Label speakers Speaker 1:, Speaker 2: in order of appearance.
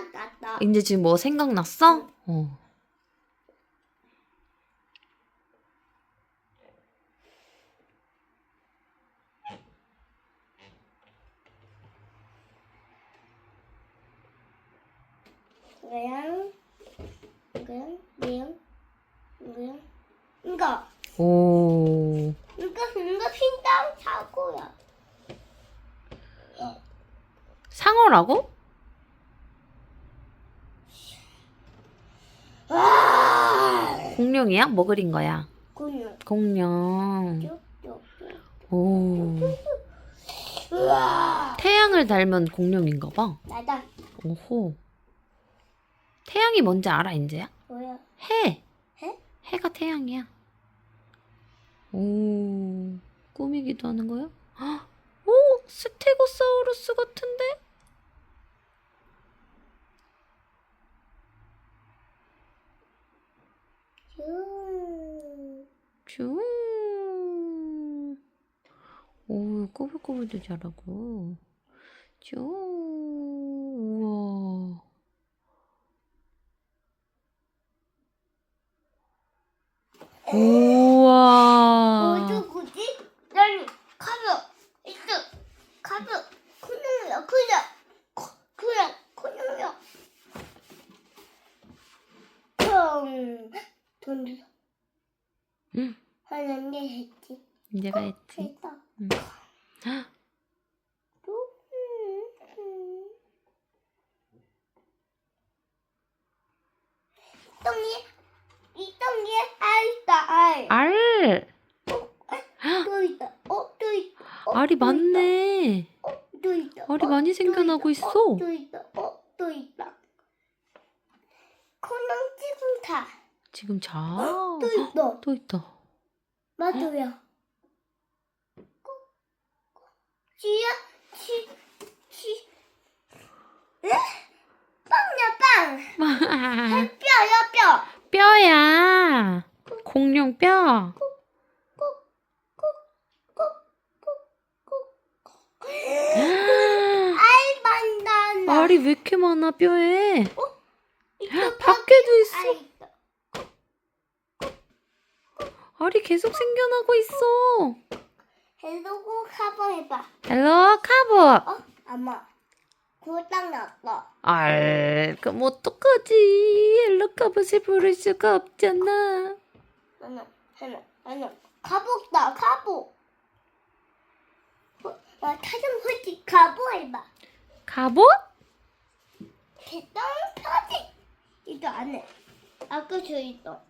Speaker 1: 생각났다.
Speaker 2: 이제 지금 뭐 생각났어? 어.
Speaker 1: 이거랑 이거랑 이거랑 이거랑 이거
Speaker 2: 오.
Speaker 1: 이거 이거 핀당 사고야.
Speaker 2: 상어라고?
Speaker 1: 와!
Speaker 2: 공룡이야? 뭐 그린 거야? 공룡.
Speaker 1: 쭉쭉.
Speaker 2: 오.
Speaker 1: 우와!
Speaker 2: 태양을 닮은 공룡인가 봐.
Speaker 1: 나다.
Speaker 2: 오호. 태양이 뭔지 알아, 인제야?
Speaker 1: 뭐야?
Speaker 2: 해.
Speaker 1: 해?
Speaker 2: 해가 태양이야. 오. 꾸미기도 하는 거야? 헉! 오, 스테고사우루스 같은데? 쭈. 오, 꼬불꼬불도 잘하고. 쭈. 우와. 우와.
Speaker 1: 뭐죠, 굳이? 난 카드 있어. 카드 큰형이야, 그냥 그냥 큰형이야. 펑. 돈 줘.
Speaker 2: 응.
Speaker 1: 하는 게 했지.
Speaker 2: 인제가 했지.
Speaker 1: 했다.
Speaker 2: 응. 헉,
Speaker 1: 또? 음, 음. 똥이 이 똥이 알 있다 알.
Speaker 2: 알.
Speaker 1: 또 있다. 어, 또 있다. 어,
Speaker 2: 알이
Speaker 1: 또
Speaker 2: 많네.
Speaker 1: 있다. 어, 또 있다.
Speaker 2: 알이
Speaker 1: 어,
Speaker 2: 많이
Speaker 1: 또
Speaker 2: 생겨나고
Speaker 1: 있다.
Speaker 2: 있어.
Speaker 1: 어, 또 있다. 어, 또 있다. 코능 지금 다.
Speaker 2: 지금 자.
Speaker 1: 또 있다.
Speaker 2: 또 있다.
Speaker 1: 맞아요. 지야, 지, 지. 에? 빵이야 빵. 뼈야 뼈.
Speaker 2: 뼈야. 공룡 뼈.
Speaker 1: 알 만다나.
Speaker 2: 알이 왜 이렇게 많아 뼈에?
Speaker 1: 이거
Speaker 2: 밖에도 있어.
Speaker 1: 알있다.
Speaker 2: 알이 계속 생겨나고 있어.
Speaker 1: 헬로고 커버 해봐.
Speaker 2: 헬로 카보.
Speaker 1: 어? 엄마. 그거 딱 나왔다.
Speaker 2: 알. 그럼 어떡하지? 헬로 카봇을 부를 수가 없잖아.
Speaker 1: 하나, 하나. 가복다, 가복. 어, 나 타정 훨씬 가복 해봐.
Speaker 2: 갑옷?
Speaker 1: 개똥 펴지. 이거 안 해. 아까 저 있어.